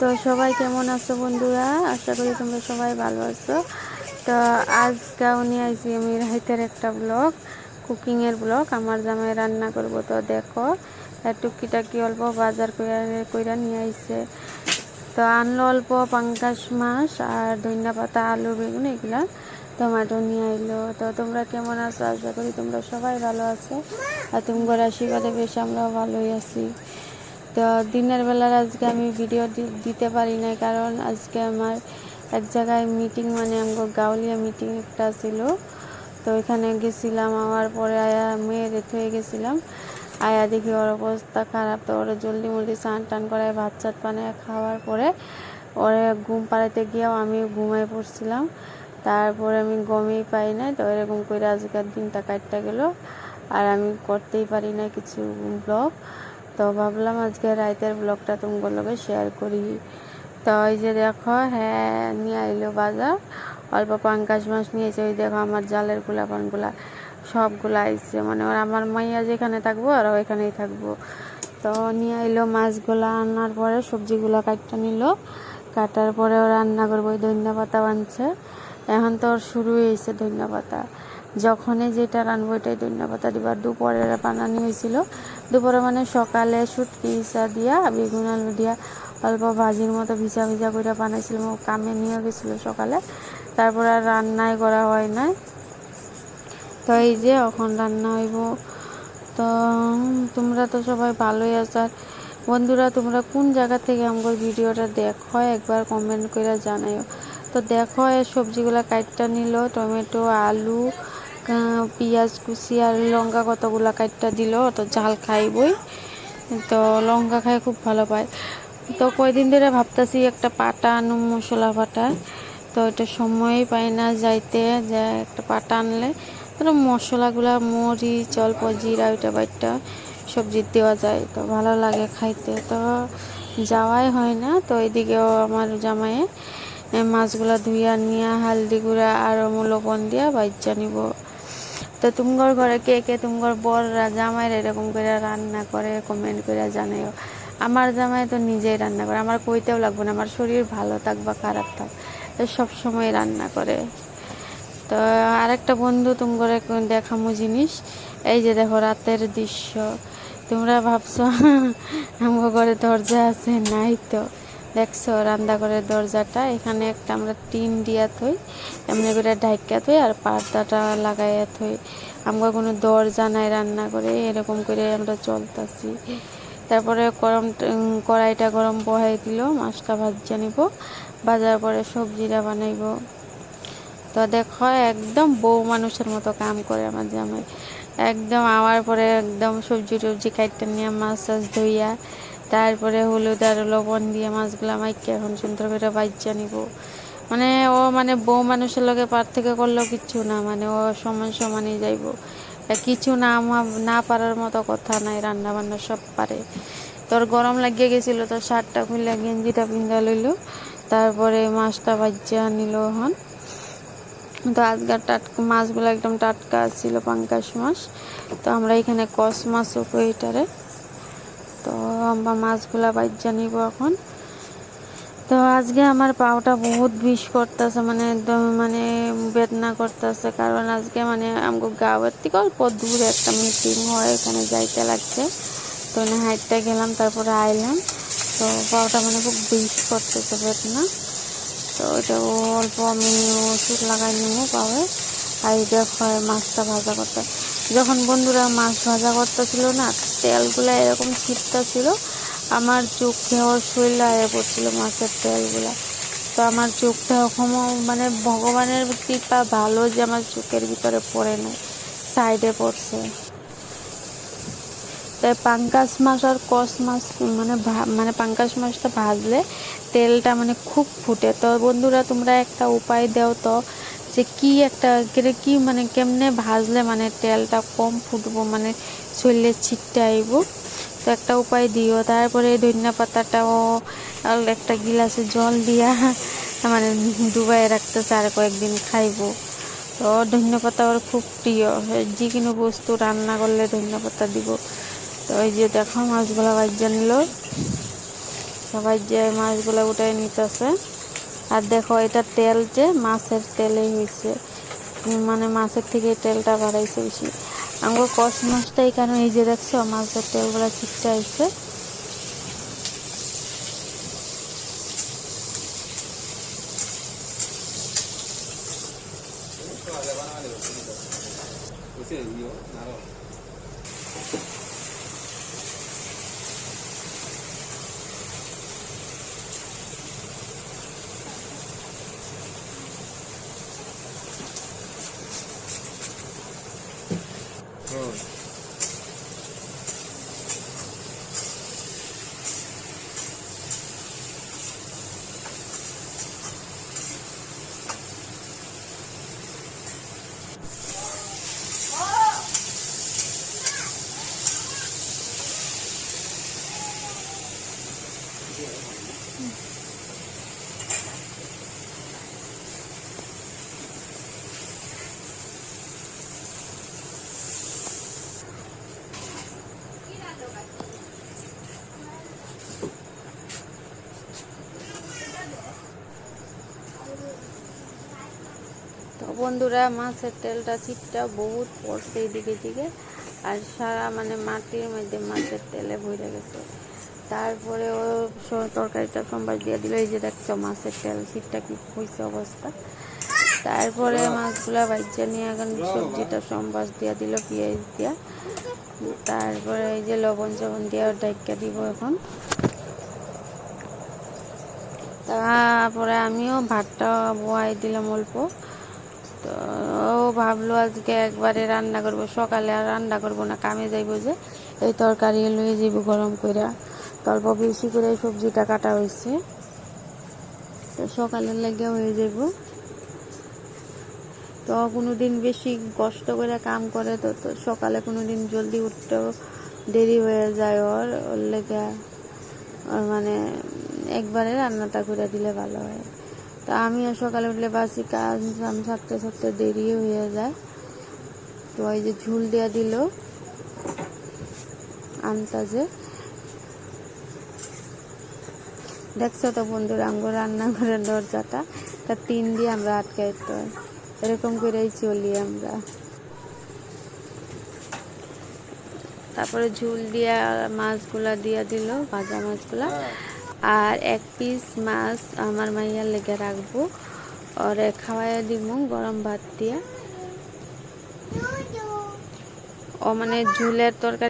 তো সবাই কেমন আছো বন্ধুরা? আশা করি তোমরা সবাই ভালো আছো। তো আজকেও নিয়ে আসি আমি রাইতের একটা ব্লগ, কুকিংয়ের ব্লগ। আমার জামাই রান্না করব, তো দেখো টুকিটাকি অল্প বাজার কইরা কইরা নিয়ে আইছে। তো আনলো অল্প পাঙ্কাশ মাছ আর ধনিয়া পাতা, আলু, বেগুন, এগুলা টমেটো নিয়ে আইলো। তো তোমরা কেমন আছো? আশা করি তোমরা সবাই ভালো আছো। আর তুমি তোমার আশীর্বাদে বেশ আমরাও ভালোই আছি। তো দিনের বেলার আজকে আমি ভিডিও দিতে পারি নাই কারণ আজকে আমার এক জায়গায় মিটিং মানে আমগো গাউলিয়া মিটিং একটা ছিল। তো ওইখানে গেছিলাম আমার পরে আয়া মেয়ের হয়ে গেছিলাম। আয়া দেখি ওর অবস্থা খারাপ, তো ওরা জলদি মলদি স্নান টান করে ভাত চাত বানায় খাওয়ার পরে ওরে ঘুম পাড়াতে গিয়েও আমি ঘুমাই পড়ছিলাম। তারপরে আমি গমেই পাই নাই, তো এরকম করে আজকের দিনটা কাটতে গেল। আর আমি করতেই পারি না কিছু ব্লগ তো ভাবলাম আজকে রাইতের ব্লগটা তোমার লগে শেয়ার করি। তো ওই যে দেখো হ্যাঁ নিয়ে আইলো বাজার। অল্প পাঙ্কাশ মাছ নিয়েছে, ওই দেখো আমার জালেরগুলা, পানগুলা সবগুলা আইছে। মানে ওর আমার মাইয়া যেখানে থাকব আর ওইখানেই থাকব। তো নিয়ে আইলো মাছগুলা, আনার পরে সবজিগুলো কাটটা নিল। কাটার পরে ও রান্না করব, ওই ধনিয়া পাতা বানছে। এখন তো ওর শুরু হয়েছে ধনিয়া পাতা। যখনই যেটা রানবো, ওইটাই ধনিয়া পাতা দিবার। দুপুরের বানানি হয়েছিল দুপুরে মানে সকালে শুটকি ইসা দিয়া, বেগুন আলু দিয়া, অল্প ভাজির মতো ভিজা ভিজা করে বানাইছিলাম কামে নিয়ে গেছিল সকালে। তারপর আর রান্নাই করা হয় নাই। তো এই যে এখন রান্না হইব। তো তোমরা তো সবাই ভালোই আছো। আর বন্ধুরা, তোমরা কোন জায়গা থেকে আমার ভিডিওটা দেখো, একবার কমেন্ট করে জানাইও। তো দেখো সবজিগুলো কাটটা নিল, টমেটো, আলু পেঁয়াজ কুচি আর লঙ্কা কতগুলা কাটটা দিল, তো ঝাল খাইবই। তো লঙ্কা খাই খুব ভালো পায়। তো কয়দিন ধরে ভাবতেছি একটা পাটা আনু, মশলা পাটা। তো এটা সময়ই পাই না যাইতে, যে একটা পাটা আনলে। তো মশলাগুলা, মরিচ, অল্প জিরা, ওইটা বাইটা সবজি দেওয়া যায়, তো ভালো লাগে খাইতে। তো যাওয়াই হয় না, তো এদিকেও আমার জামাইয়ে মাছগুলা ধুইয়া নিয়ে, হালদি গুঁড়া আর লবণ দিয়া বাচ্চা নিব। তো তুমগর ঘরে কে কে তুমগর বররা জামাইরা এরকম করে রান্না করে কমেন্ট করে জানাইও। আমার জামাই তো নিজেই রান্না করে, আমার কইতেও লাগবে না, আমার শরীর ভালো থাক বা খারাপ থাক সব সময় রান্না করে। তো আরেকটা বন্ধু তুমগরে দেখামো জিনিস, এই যে দেখো রাতের দৃশ্য, তোমরা ভাবছ, আমার ঘরে দরজা আছে, নাই তো। দেখছ, রান্না ঘরের দরজাটা, এখানে একটা আমরা টিন দিয়া থই, এমনি করে ঢাইকা থই আর পর্দাটা লাগাইয়া থই। আমরা কোনো দরজা নাই রান্না করে এরকম করে আমরা চলতেছি। তারপরে গরম কড়াইটা গরম বহাই দিল, মাছটা ভাজা নিব, ভাজার পরে সবজিটা বানাইব। তো দেখো, একদম বউ মানুষের মতো কাম করে আমার জামাই। একদম আমার পরে একদম সবজি টবজি কাটতে নিয়ে মাছ টাছ ধুইয়া তারপরে হলুদ আর লবণ দিয়ে মাছগুলা মাইকে এখন সুন্দর করে বাজ্যা নিব। মানে ও মানে বউ মানুষের লগে পার থেকে করলেও কিচ্ছু না মানে ও সমান সমানই যাইব। কিছু না না পারার মতো কথা নাই রান্না বান্না সব পারে। তোর গরম লাগিয়ে গেছিল, তোর শার্টটা খুলে গেঞ্জিটা পিন্ধা লইল, তারপরে মাছটা বাজ্যা নিল এখন। তো আজকের টাটকা মাছগুলো একদম টাটকা ছিল পাঙ্কাশ মাছ, তো আমরা এখানে কস মাছও কই এটারে। তো আমরা মাছগুলা বাজ্যা নিব এখন। তো আজকে আমার পাওটা বহুত বিষ করতেছে মানে একদম মানে বেদনা করতেছে, কারণ আজকে মানে আমগো গাঁয়ের থেকে অল্প দূরে একটা মিটিং হয়, এখানে যাইতে লাগছে। তো হাইটটা গেলাম, তারপরে আইলাম। তো পাওটা মানে খুব বিষ করতেছে, বেদনা। তো এটা অল্প আমি ওষুধ লাগাই নিবো পাওয়ে। আর এই মাছটা ভাজা করতে যখন বন্ধুরা মাছ ভাজা করতেছিল না, তেলগুলো এরকম ছিল, আমার চোখে ওর শরীর আয়ে পড়ছিল মাছের তেলগুলা। তো আমার চোখটা এখনও মানে ভগবানের কৃপা ভালো যে আমার চোখের ভিতরে পড়ে নাই সাইডে পড়ছে। তাই পাঙ্কাশ মাছ আর কস মাছ মানে মানে পাঙ্কাশ মাছটা ভাজলে তেলটা মানে খুব ফুটে। তো বন্ধুরা তোমরা একটা উপায় দাও তো যে কি একটা কেটে কি মানে কেমনে ভাজলে মানে তেলটা কম ফুটবো মানে শরীরে ছিটটা আইব? তো একটা উপায় দিও। তারপরে ধনিয়া পাতাটাও একটা গিলাসে জল দিয়া মানে ডুবাই রাখতেছে আর কয়েকদিন খাইবো। তো ধনিয়া পাতা ওর খুব প্রিয়। যে কোনো বস্তু রান্না করলে ধনিয়া পাতা দিব। তো ওই যে দেখো, মাছগুলো বাজ্যা নিল। সবাই যে মাছগুলো উঠে নিতেছে। আর দেখো, এটা তেল যে মাছের তেলে হয়েছে। মানে মাছের থেকে তেলটা বাড়াইছে বেশি। আমার কষ মাছটা এখানে এই যে দেখছ, মাছের তেলগুলো ঠিকটা আইছে বন্ধুরা, মাছের তেলটা চিটটা বহুত পড়ছে এদিকে দিকে আর সারা মানে মাটির মধ্যে মাছের তেলে ভরে গেছে। তারপরে ও তরকারিটা সোমবার দিয়ে দিল, এই যে দেখছ মাছের তেল চিটটা কি হয়েছে অবস্থা। তারপরে মাছগুলা বাচ্চা নিয়ে এখন সবজিটা সোমবার দিয়ে দিল, পেঁয়াজ দিয়া। তারপরে এই যে লবণ চবণ দিয়ে ডাইকা দিব এখন। তারপরে আমিও ভাতটা বয়াই দিলাম অল্প। তো ও ভাবলো আজকে একবারে রান্না করব, সকালে আর রান্না করব না, কামে যাইব যে এই তরকারি লয়ে যাইব গরম কইরা। তো অল্প বেশি করে সবজিটা কাটা হয়েছে তো সকালের লেগে হয়ে যাব তো কোনো দিন বেশি কষ্ট করে কাম করে তো তো সকালে কোনো দিন জলদি উঠতেও দেরি হয়ে যায় ওর ওর লেগে, ওর মানে একবারে রান্নাটা করে দিলে ভালো হয়। তা আমিও সকালে উঠলে বাসি কাজ কাম সারতে সারতে দেরি হয়ে যায়। তো ওই যে ঝুল দেওয়া দিল আন্তাজে। দেখছ তো বন্ধুরা, আঙ্গুর রান্নাঘরের দরজাটা? তা তিন দিয়ে আমরা আটকাইতে হয়। এরকম করেই চলি আমরা। তারপরে ঝুল দিয়া মাছগুলা দিয়া দিল, ভাজা মাছগুলা। আর এক পিস মাছ আমার মাইয়ার লেগে রাখব। ওরে খাওয়াই দিব গরম ভাত দিয়া। ও মানে ঝুলের তরকারি